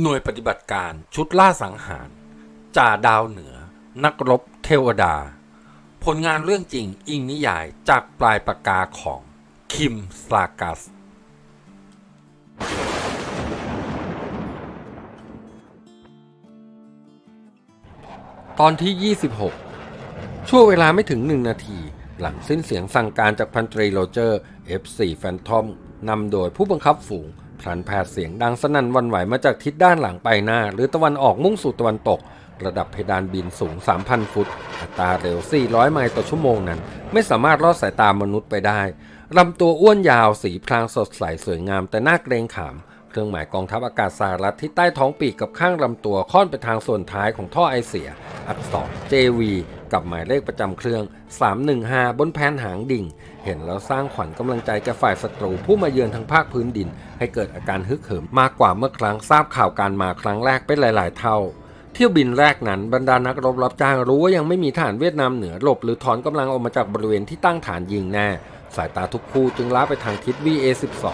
หน่วยปฏิบัติการชุดล่าสังหาร จ่าดาวเหนือ นักรบเทวดา ผลงานเรื่องจริงอิงนิยายจากปลายปากกาของคิมสลากัส ตอนที่ 26 ช่วงเวลาไม่ถึง1นาที หลังสิ้นเสียงสั่งการจากพันตรีโรเจอร์ F4 แฟนทอมนำโดยผู้บังคับฝูง พลันแผดเสียงดังสนั่นวันไหวมาจากทิศด้านหลังไปหน้า หรือตะวันออกมุ่งสู่ตะวันตก ระดับเพดานบินสูง 3,000 ฟุต อัตราเร็ว 400 ไมล์ต่อชั่วโมงนั้น ไม่สามารถรอดสายตามนุษย์ไปได้ลำตัวอ้วนยาวสีพรางสดใสสวยงามแต่น่าเกรงขาม เครื่องหมายกองทัพอากาศสหรัฐที่ใต้ท้องปีกกับข้างลำตัวค่อนไปทางส่วนท้ายของท่อไอเสีย อักษร JV กับหมายเลขประจำเครื่อง 315 บนแผนหางดิ่ง เห็นแล้วสร้างขวัญกำลังใจแก่ฝ่ายศัตรูผู้มาเยือนทางภาคพื้นดิน ให้เกิดอาการฮึกเหิมมากกว่าเมื่อครั้งทราบข่าวการมาครั้งแรกเป็นหลาย ๆ เท่าเที่ยวบินแรกนั้นบรรดานักรบรับจ้างรู้ว่ายังไม่มีฐานเวียดนามเหนือหลบหรือถอนกำลังออกมาจากบริเวณที่ตั้งฐานยิงแน่ สายตาทุกคู่จึงล้าไปทางทิศ VA12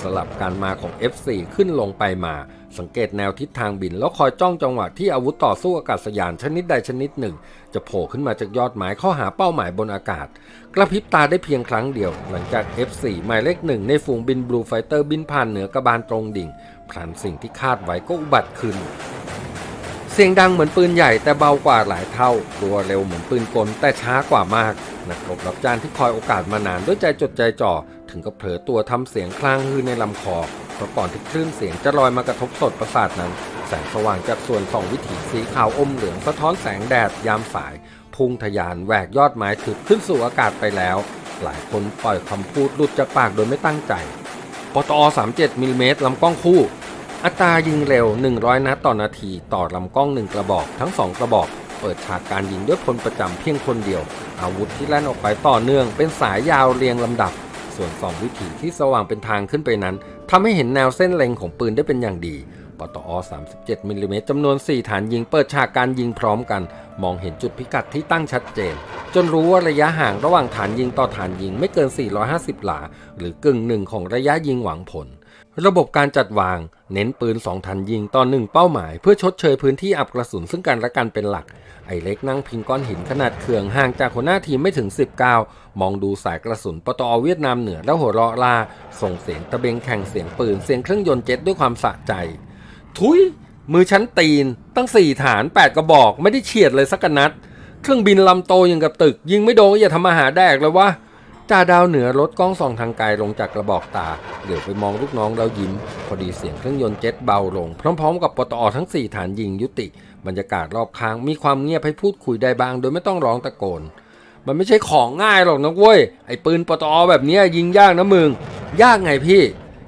สลับการมาของ F4 ขึ้นลงไปมา สังเกตแนวทิศทางบินแล้วคอยจ้องจังหวะที่อาวุธต่อสู้อากาศยานชนิดใดชนิดหนึ่ง จะโผล่ขึ้นมาจากยอดหมายเข้าหาเป้าหมายบนอากาศ กระพริบตาได้เพียงครั้งเดียว หลังจาก F4 หมายเลขหนึ่งในฝูงบินบลูไฟเตอร์บินผ่านเหนือกระบาลตรงดิ่งพลันสิ่งที่คาดไว้ก็อุบัติขึ้น เสียงดังเหมือนปืนใหญ่แต่เบากว่าหลายเท่า ตัวเร็วเหมือนปืนกลแต่ช้ากว่ามาก นักรบรับจ้างที่คอยโอกาสมานานด้วยใจจดใจจ่อ ถึงกับเผลอตัวทำเสียงคลางฮือในลำคอเพราะก่อนที่คลื่นเสียงจะลอยมากระทบสดประสาทนั้น แสงสว่างจากส่วนสองวิถีสีขาวอมเหลืองสะท้อนแสงแดดยามสาย พุ่งทะยานแหวกยอดไม้ถึกขึ้นสู่อากาศไปแล้ว หลายคนปล่อยคำพูดหลุดจากปากโดยไม่ตั้งใจปตอ37มิลลิเมตรลำกล้องคู่ อัตรายิงเร็ว 100 นัดต่อนาที ต่อลำกล้อง 1 กระบอก ทั้ง 2 กระบอก เปิดฉากการยิงด้วยพลประจำเพียงคนเดียว อาวุธที่แล่นออกไปต่อเนื่อง เป็นสายยาวเรียงลำดับ ส่วนสองวิถีที่สว่างเป็นทางขึ้นไปนั้นทำให้เห็นแนวเส้นเล็งของปืนได้เป็นอย่างดีปตอ 37มิลลิเมตรจำนวน 4 ฐานยิงเปิดฉากการยิงพร้อมกัน มองเห็นจุดพิกัดที่ตั้งชัดเจน จนรู้ว่าระยะห่างระหว่างฐานยิงต่อฐานยิงไม่เกิน 450 หลา หรือกึ่งหนึ่งของระยะยิงหวังผล ระบบการจัดวาง เน้นปืน2ทันยิงต่อ1เป้าหมาย เพื่อชดเชยพื้นที่อับกระสุนซึ่งกันและกันเป็นหลัก ไอเล็กนั่งพิงก้อนหินขนาดเคืองห่างจากหัวหน้าทีมไม่ถึง 19 มองดูสายกระสุนปตอเวียดนามเหนือแล้วหัวเราะลา ส่งเสียงตะเบงแข่งเสียงปืนเสียงเครื่องยนต์เจ็ตด้วยความสะใจ ทุย มือชั้นตีน ตั้ง 4 ฐาน 8 กระบอกไม่ได้เฉียดเลยสักนัด เครื่องบินลำโตอย่างกับตึก ยิงไม่โดนก็อย่าทำมาหาแดกเลยวะ จ่าดาวเหนือรถกล้องส่องทางไกลลงจากกระบอกตา เหลียวไปมองลูกน้องแล้วยิ้ม พอดีเสียงเครื่องยนต์เจ็ตเบาลง พร้อมๆ กับปตอทั้ง 4 ฐานยิงยุติ บรรยากาศรอบข้างมีความเงียบให้พูดคุยได้บ้าง โดยไม่ต้องร้องตะโกน มันไม่ใช่ของง่ายหรอกนะเว้ย ไอ้ปืนปตอแบบนี้ยิงยากนะมึง ยากไงพี่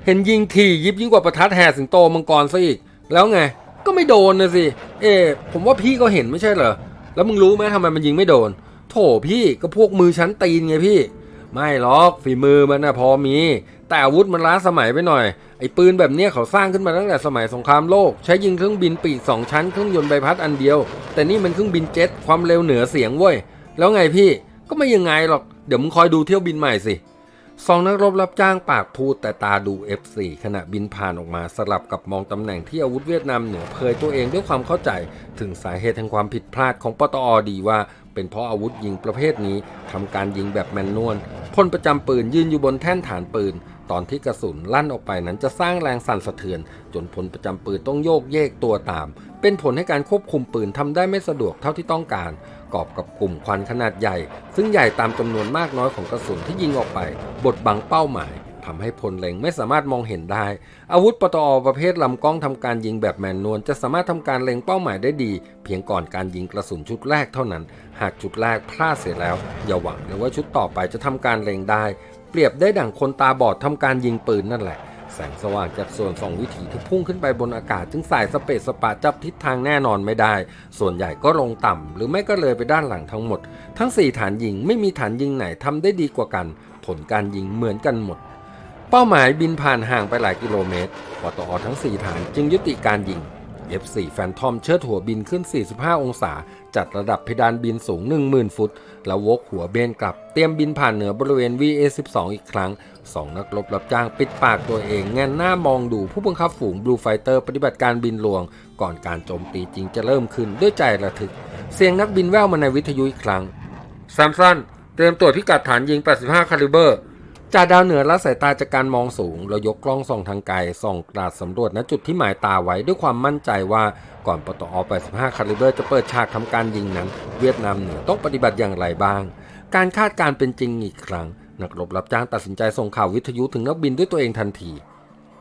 เห็นยิงทียิบยิ่งกว่าประทัดแห่สิงโตมังกรซะอีก แล้วไง ก็ไม่โดนนะสิ เอ๊ผมว่าพี่ก็เห็นไม่ใช่เหรอ แล้วมึงรู้ไหมทำไมมันยิงไม่โดน โถพี่ก็พวกมือชั้นตีนไงพี่ ไม่หรอกฝีมือมันนะพอมี แต่อาวุธมันล้าสมัยไปหน่อย ไอ้ปืนแบบเนี้ยเขาสร้างขึ้นมาตั้งแต่สมัยสงครามโลก ใช้ยิงเครื่องบินปีกสองชั้นเครื่องยนต์ใบพัดอันเดียว แต่นี่มันเครื่องบินเจ็ตความเร็วเหนือเสียงเว้ย แล้วไงพี่ก็ไม่ยังไงหรอก เดี๋ยวมึงคอยดูเที่ยวบินใหม่สิสองนักรบรับจ้างปากพูดแต่ตาดู F4 ขณะบินผ่านออกมาสลับกับมองตำแหน่งที่อาวุธเวียดนามเหนือเผยตัวเองด้วยความเข้าใจ ถึงสาเหตุแห่งความผิดพลาดของปตอดีว่า เป็นเพราะอาวุธยิงประเภทนี้ทำการยิงแบบแมนนวล พลประจำปืนยืนอยู่บนแท่นฐานปืน ตอนที่กระสุนลั่นออกไปนั้นจะสร้างแรงสั่นสะเทือน จนพลประจำปืนต้องโยกเยกตัวตาม เป็นผลให้การควบคุมปืนทำได้ไม่สะดวกเท่าที่ต้องการ กอบกับกลุ่มควันขนาดใหญ่ ซึ่งใหญ่ตามจำนวนมากน้อยของกระสุนที่ยิงออกไป บดบังเป้าหมาย ทำให้พลเล็งไม่สามารถมองเห็นได้ อาวุธปตอประเภทลำกล้องทำการยิงแบบแมนนวลจะสามารถทำการเล็งเป้าหมายได้ดี เพียงก่อนการยิงกระสุนชุดแรกเท่านั้น หากชุดแรกพลาดเสียแล้ว อย่าหวังเลยว่าชุดต่อไปจะทำการเล็งได้ เปรียบได้ดั่งคนตาบอดทำการยิงปืนนั่นแหละแสงสว่างจากส่วนสองวิถีที่พุ่งขึ้นไปบนอากาศจึงสายสเปซสปาจับทิศทางแน่นอนไม่ได้ ส่วนใหญ่ก็ลงต่ำหรือไม่ก็เลยไปด้านหลังทั้งหมด ทั้ง 4 ฐานยิงไม่มีฐานยิงไหนทำได้ดีกว่ากัน ผลการยิงเหมือนกันหมด เป้าหมายบินผ่านห่างไปหลายกิโลเมตรปตอทั้ง 4 ฐานจึงยุติการยิง F4 Phantom เชิดหัวบินขึ้น 45 องศา จัดระดับเพดานบินสูง 10,000 ฟุต แล้ววกหัวเบนกลับ เตรียมบินผ่านเหนือบริเวณ VA12 อีกครั้งสองนักรบรับจ้างปิดปากตัวเอง แงนหน้ามองดูผู้บังคับฝูง Blue Fighter ปฏิบัติการบินลวง ก่อนการโจมตีจริงจะเริ่มขึ้นด้วยใจระทึก เสียงนักบินแว่วมาในวิทยุอีกครั้งแซมสันเตรียมตรวจพิกัดฐานยิง 85 คาลิเบอร์ จ่าดาวเหนือละสายตาจากการมองสูงแล้วยกกล้องส่องทางไกลส่องกราดสำรวจณจุดที่หมายตาไว้ด้วยความมั่นใจว่าก่อนปตอ 85 คาลิเบอร์จะเปิดฉากทำการยิงนั้น เวียดนามเหนือต้องปฏิบัติอย่างไรบ้าง การคาดการเป็นจริงอีกครั้ง นักรบรับจ้างตัดสินใจส่งข่าววิทยุถึงนักบินด้วยตัวเองทันที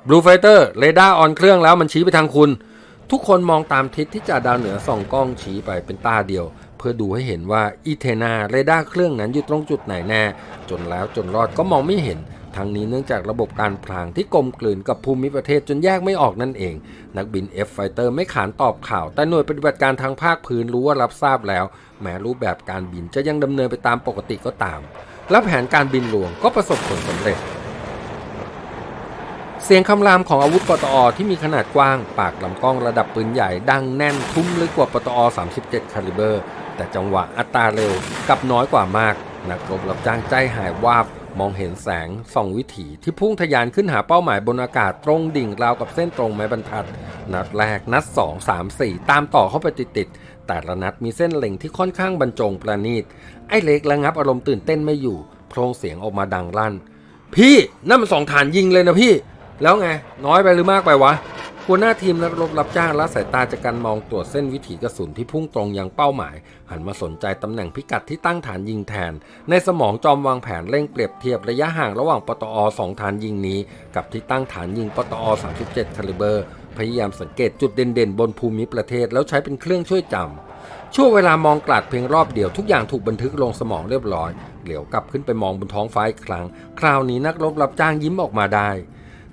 บลูไฟเตอร์เรดาร์ออนเครื่องแล้วมันชี้ไปทางคุณ ทุกคนมองตามทิศที่จ่าดาวเหนือส่องกล้องชี้ไปเป็นตาเดียว พื่อดูให้เห็นว่าอีเทนาเรดาร์เครื่องนั้นอยู่ตรงจุดไหนแน่ จนแล้วจนรอดก็มองไม่เห็นทั้งนี้เนื่องจากระบบการพลางที่กลมกลืนกับภูมิประเทศจนแยกไม่ออกนั่นเอง นักบิน F Fighter ไม่ขานตอบข่าว แต่หน่วยปฏิบัติการทางภาคพื้นรู้ว่ารับทราบแล้ว แม้รูปแบบการบินจะยังดำเนินไปตามปกติก็ตาม และแผนการบินหลวงก็ประสบผลสำเร็จ เสียงคำรามของอาวุธปตอที่มีขนาดกว้าง ปากลำกล้องระดับปืนใหญ่ดังแน่นทุ่มลึกกว่าปตอ 37 คาลิเบอร์ แต่จังหวะอัตราเร็วกับน้อยกว่ามาก นักรบรับจ้างใจหายวาบมองเห็นแสงส่องวิถีที่พุ่งทะยานขึ้นหาเป้าหมายบนอากาศตรงดิ่งราวกับเส้นตรงไม้บรรทัด นัดแรกนัด 2 3 4 ตามต่อเข้าไปติดๆแต่ละนัดมีเส้นเล็งที่ค่อนข้างบรรจงประณีต ไอ้เล็กระงับอารมณ์ตื่นเต้นไม่อยู่โพรงเสียงออกมาดังลั่น พี่นั่นมันสองฐานยิงเลยนะพี่ แล้วไง น้อยไปหรือมากไปวะ หัวหน้าทีมนักรบรับจ้างละสายตาจากการมองตรวจเส้นวิถีกระสุนที่พุ่งตรงยังเป้าหมาย หันมาสนใจตำแหน่งพิกัดที่ตั้งฐานยิงแทน ในสมองจอมวางแผนเร่งเปรียบเทียบระยะห่างระหว่างปตอสองฐานยิงนี้ กับที่ตั้งฐานยิงปตอ37คาลิเบอร์ พยายามสังเกตจุดเด่นๆ บนภูมิประเทศแล้วใช้เป็นเครื่องช่วยจำช่วงเวลามองกลาดเพียงรอบเดียวทุกอย่างถูกบันทึกลงสมองเรียบร้อย เหลียวกลับขึ้นไปมองบนท้องฟ้าอีกครั้ง คราวนี้นักรบรับจ้างยิ้มออกมาได้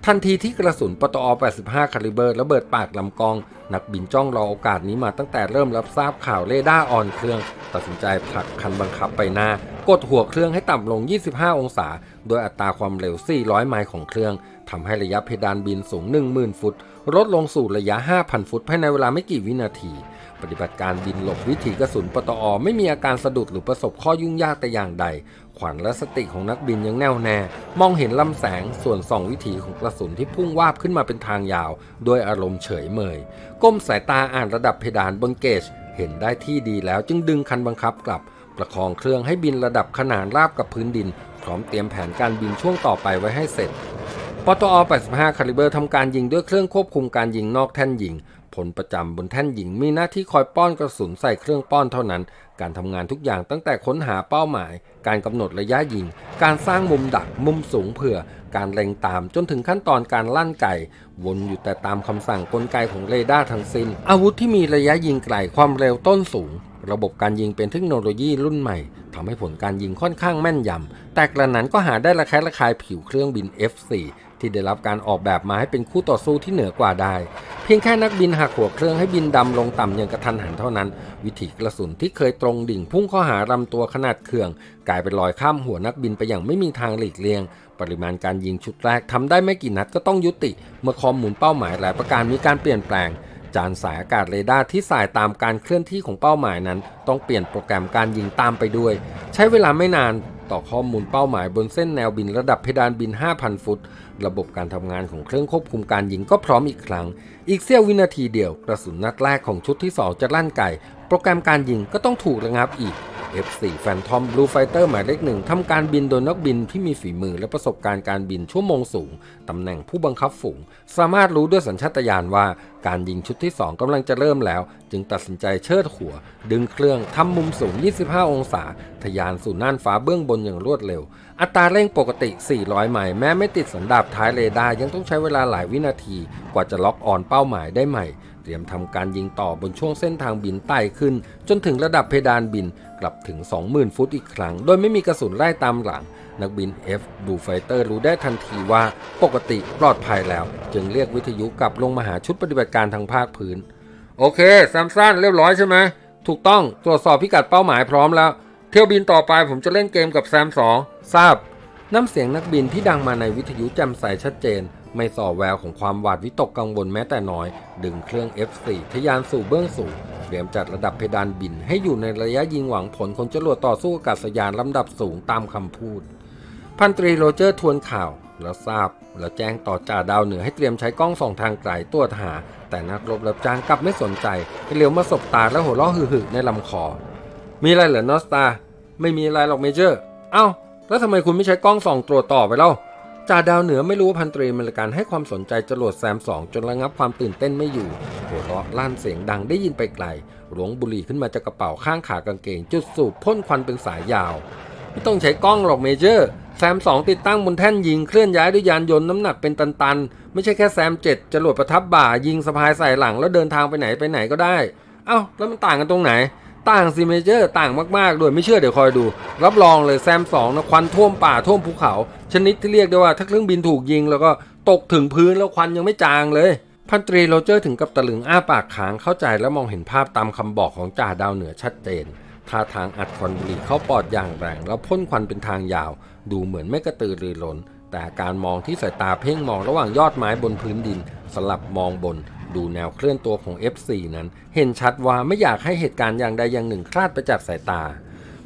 ทันทีที่กระสุนปตอ 85 คาลิเบอร์ระเบิดปากลำกอง นักบินจ้องรอโอกาสนี้มาตั้งแต่เริ่มรับทราบข่าวเรดาร์ออนเครื่อง ตัดสินใจผลักคันบังคับไปหน้า กดหัวเครื่องให้ต่ำลง 25 องศา โดยอัตราความเร็ว 400 ไมล์ของเครื่องทำให้ระยะเพดานบินสูง 10,000 ฟุต ลดลงสู่ระยะ 5,000 ฟุตภายในเวลาไม่กี่วินาที ปฏิบัติการบินหลบวิถีกระสุนปตอ ไม่มีอาการสะดุดหรือประสบข้อยุ่งยากแต่อย่างใด ขวัญและสติของนักบินยังแน่วแน่ มองเห็นลำแสงส่วนส่องวิถีของกระสุนที่พุ่งวาบขึ้นมาเป็นทางยาวโดยอารมณ์เฉยเมย ก้มสายตาอ่านระดับเพดานบนเกจ เห็นได้ที่ดีแล้วจึงดึงคันบังคับกลับ ประคองเครื่องให้บินระดับขนานราบกับพื้นดิน พร้อมเตรียมแผนการบินช่วงต่อไปไว้ให้เสร็จปตอ 85 คาลิเบอร์ทำการยิงด้วยเครื่องควบคุมการยิงนอกแท่นยิง ผลประจำบนแท่นยิงมีหน้าที่คอยป้อนกระสุนใส่เครื่องป้อนเท่านั้น การทำงานทุกอย่างตั้งแต่ค้นหาเป้าหมาย การกำหนดระยะยิง การสร้างมุมดักมุมสูงเผื่อ การเล็งตามจนถึงขั้นตอนการลั่นไก่ วนอยู่แต่ตามคำสั่งกลไกของเรดาร์ทั้งสิน้น อาวุธที่มีระยะยิงไกลความเร็วต้นสูง ระบบการยิงเป็นเทคโนโลยีรุ่นใหม่ทำให้ผลการยิงค่อนข้างแม่นยำแต่กระนั้นก็หาได้ระแคะระคายผิวเครื่องบิน F4 ที่ได้รับการออกแบบมาให้เป็นคู่ต่อสู้ที่เหนือกว่าได้ เพียงแค่นักบินหักหัวเครื่องให้บินดำลงต่ำอย่างกระทันหันเท่านั้น วิถีกระสุนที่เคยตรงดิ่งพุ่งเข้าหาลำตัวขนาดเครื่อง กลายเป็นลอยข้ามหัวนักบินไปอย่างไม่มีทางหลีกเลี่ยง ปริมาณการยิงชุดแรกทำได้ไม่กี่นัดก็ต้องยุติ เมื่อข้อมูลเป้าหมายหลายประการมีการเปลี่ยนแปลงจานสายอากาศเรดาร์ที่สายตามการเคลื่อนที่ของเป้าหมายนั้น ต้องเปลี่ยนโปรแกรมการยิงตามไปด้วย ใช้เวลาไม่นาน ต่อข้อมูลเป้าหมายบนเส้นแนวบินระดับเพดานบิน 5,000 ฟุต ระบบการทำงานของเครื่องควบคุมการยิงก็พร้อมอีกครั้ง อีกเสี้ยววินาทีเดียว กระสุนนัดแรกของชุดที่ 2 จะลั่นไกโปรแกรมการยิงก็ต้องถูกระงับอีก F4 Phantom Blue Fighter หมายเลขหนึ่งทำการบินโดยนักบินที่มีฝีมือและประสบการณ์การบินชั่วโมงสูง ตำแหน่งผู้บังคับฝูง สามารถรู้ด้วยสัญชาตญาณว่าการยิงชุดที่ 2กำลังจะเริ่มแล้ว จึงตัดสินใจเชิดหัว ดึงเครื่องทำมุมสูง 25 องศาทะยานสู่น่านฟ้าเบื้องบนอย่างรวดเร็ว อัตราเร่งปกติ 400 ไมล์แม้ไม่ติดสันดาบท้ายเรดาร์ยังต้องใช้เวลาหลายวินาที กว่าจะล็อกออนเป้าหมายได้ใหม่ เตรียมทำการยิงต่อบนช่วงเส้นทางบินไต่ขึ้น จนถึงระดับเพดานบิน กลับถึง 20,000 ฟุตอีกครั้ง โดยไม่มีกระสุนไล่ตามหลัง นักบิน F Blue Fighter รู้ได้ทันทีว่าปกติปลอดภัยแล้ว จึงเรียกวิทยุกลับลงมาหาชุดปฏิบัติการทางภาคพื้น โอเคแซมสันเรียบร้อยใช่ไหมถูกต้องตรวจสอบพิกัดเป้าหมายพร้อมแล้ว เที่ยวบินต่อไปผมจะเล่นเกมกับแซมสองทราบน้ำเสียงนักบินที่ดังมาในวิทยุแจ่มใสชัดเจน ไม่ส่อแววของความหวาดวิตกกังวลแม้แต่น้อย ดึงเครื่อง F4 ทะยานสู่เบื้องสูงเตรียมจัดระดับเพดานบิน ให้อยู่ในระยะยิงหวังผลของจรวดต่อสู้อากาศยานลำดับสูงตามคำพูด พันตรีโรเจอร์ทวนข่าวแล้วทราบ แล้วแจ้งต่อจ่าดาวเหนือให้เตรียมใช้กล้องส่องทางไกลตรวจหา แต่นักรบรับจ้างกลับไม่สนใจให้เลี้ยวมาสบตาและหัวเราะหึ่ๆในลำคอ มีอะไรเหรอนอสตา ไม่มีอะไรหรอกเมเจอร์ เอ้า แล้วทำไมคุณไม่ใช้กล้องส่องตรวจต่อไปเล่า จ่าดาวเหนือไม่รู้ว่าพันตรีมรกันให้ความสนใจจรวดแซมสองจนระงับความตื่นเต้นไม่อยู่หัวเราะลั่นเสียงดังได้ยินไปไกลหลวงบุหรี่ขึ้นมาจากกระเป๋าข้างขากางเกง จุดสูบพ่นควันเป็นสายยาว ไม่ต้องใช้กล้องหรอกเมเจอร์แซมสองติดตั้งบนแท่นยิงเคลื่อนย้ายด้วยยานยนต์น้ำหนักเป็นตันๆ ไม่ใช่แค่แซมเจ็ดจรวดประทับบ่ายิงสะพายใส่หลังแล้วเดินทางไปไหนไปไหนก็ได้ เอ้าแล้วมันต่างกันตรงไหน ต่างสิเมเจอร์ต่างมากๆด้วยไม่เชื่อเดี๋ยวคอยดู รับรองเลยแซมสองนะควันท่วมป่าท่วมภูเขา ชนิดที่เรียกได้ว่าถ้าเครื่องบินถูกยิง แล้วก็ตกถึงพื้นแล้วควันยังไม่จางเลย พันตรีโรเจอร์ถึงกับตะลึงอ้าปากค้างเข้าใจและมองเห็นภาพตามคำบอกของจ่าดาวเหนือชัดเจนท่าทางอัดควันบุหรี่เข้าปอดอย่างแรง แล้วพ่นควันเป็นทางยาว ดูเหมือนไม่กระตือรือร้นแต่การมองที่สายตาเพ่งมองระหว่างยอดไม้บนพื้นดิน สลับมองบน ดูแนวเคลื่อนตัวของ F4 นั้น เห็นชัดว่าไม่อยากให้เหตุการณ์อย่างใดอย่างหนึ่งคลาดไปจากสายตา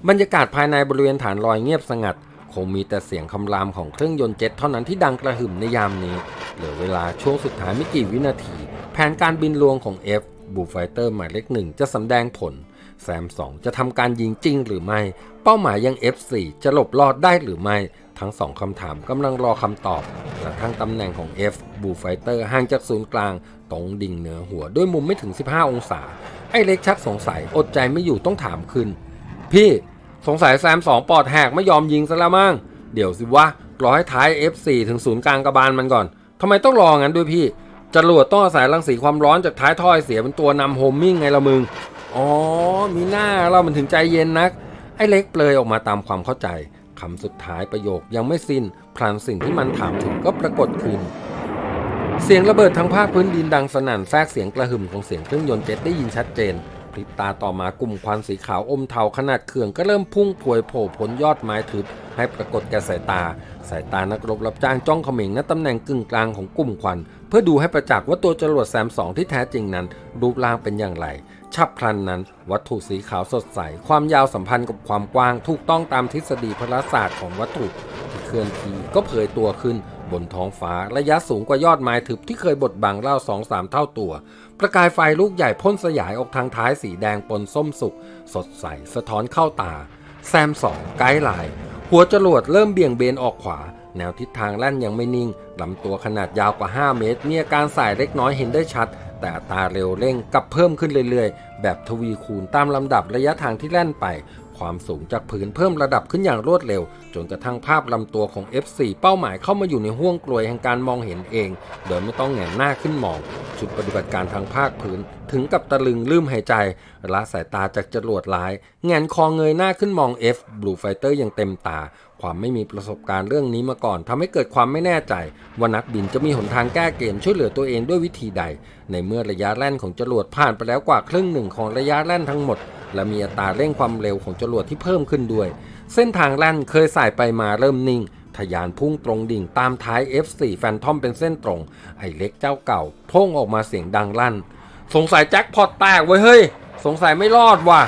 บรรยากาศภายในบริเวณฐานลอยเงียบสงัด คงมีแต่เสียงคำรามของเครื่องยนต์เจ็ตเท่านั้นที่ดังกระหึ่มในยามนี้ เหลือเวลาช่วงสุดท้ายไม่กี่วินาที แผนการบินลวงของ F บูไฟเตอร์หมายเลขหนึ่งจะสำแดงผล แซม 2 จะทำการยิงจริงหรือไม่ เป้าหมายยัง F4 จะหลบรอดได้หรือไม่ ทั้งสองคำถามกำลังรอคำตอบกระทั่งตำแหน่งของ F บูไฟเตอร์ห่างจากศูนย์กลาง ตรงดิ่งเหนือหัวด้วยมุมไม่ถึง 15 องศา ไอ้เล็กชักสงสัยอดใจไม่อยู่ต้องถามขึ้น พี่สงสัยแซมสองปอดแหกไม่ยอมยิงซะแล้วมั้งเดี๋ยวสิวะรอให้ท้าย F4 ถึงศูนย์กลางกระบาลมันก่อนทำไมต้องรองั้นด้วยพี่จรวดต้องอาศัยรังสีความร้อนจากท้ายถ้อยเสียเป็นตัวนำโฮมมิ่งไงละมึงอ๋อมีหน้าเรามันถึงใจเย็นนัก ไอ้เล็กเปลยออกมาตามความเข้าใจ คำสุดท้ายประโยคยังไม่สิ้นพลันสิ่งที่มันถามถึงก็ปรากฏขึ้น เสียงระเบิดทั้งภาคพื้นดินดังสนั่นแทรกเสียงกระหึ่มของเสียงเครื่องยนต์เจ็ตได้ยินชัดเจน ริบตาต่อมากลุ่มควันสีขาวอมเทาขนาดเขื่องก็เริ่มพุ่งพวยโผล่พ้นยอดไม้ทึบให้ปรากฏแก่สายตา สายตานักรบรับจ้างจ้องเขม็งณตำแหน่งกึ่งกลางของกลุ่มควัน เพื่อดูให้ประจักษ์ว่าตัวจรวดแซมสองที่แท้จริงนั้น รูปร่างเป็นอย่างไรฉับพลันนั้น วัตถุสีขาวสดใส ความยาวสัมพันธ์กับความกว้าง ถูกต้องตามทฤษฎีพลศาสตร์ของวัตถุที่เคลื่อนที่ก็เผยตัวขึ้น บนท้องฟ้าระยะสูงกว่ายอดไม้ทึบที่เคยบดบังเล่าสองสามเท่าตัว ประกายไฟลูกใหญ่พ่นสยายออกทางท้ายสีแดงปนส้มสุก สดใส สะท้อนเข้าตา แซมสองไกด์ไลน์หัวจรวดเริ่มเบี่ยงเบนออกขวา แนวทิศทางแล่นยังไม่นิ่งลำตัวขนาดยาวกว่า 5 เมตร มีอาการสายเล็กน้อยเห็นได้ชัด แต่ตาเร็วเร่งกับเพิ่มขึ้นเรื่อยๆ แบบทวีคูณตามลำดับระยะทางที่แล่นไป ความสูงจากพื้นเพิ่มระดับขึ้นอย่างรวดเร็ว จนกระทั่งภาพลำตัวของ F4 เป้าหมายเข้ามาอยู่ในห้วงกลวยแห่งการมองเห็นเอง โดยไม่ต้องแหงนหน้าขึ้นมอง ชุดปฏิบัติการทางภาคพื้นถึงกับตะลึงลืมหายใจละสายตาจากจรวดร้ายแงนคอเงยหน้าขึ้นมอง F Blue Fighter อย่างเต็มตา ความไม่มีประสบการณ์เรื่องนี้มาก่อนทำให้เกิดความไม่แน่ใจ ว่านักบินจะมีหนทางแก้เกมช่วยเหลือตัวเองด้วยวิธีใด ในเมื่อระยะแล่นของจรวดผ่านไปแล้วกว่าครึ่งหนึ่งของระยะแล่นทั้งหมด และมีอัตราเร่งความเร็วของจรวดที่เพิ่มขึ้นด้วย เส้นทางแล่นเคยสายไปมาเริ่มนิ่ง ทะยานพุ่งตรงดิ่งตามท้าย F4 แฟนทอมเป็นเส้นตรง ไอเล็กเจ้าเก่าพุ่งออกมาเสียงดังลั่น สงสัยแจ็คพอตแตกเว้ยเฮ้ย สงสัยไม่รอดว่ะ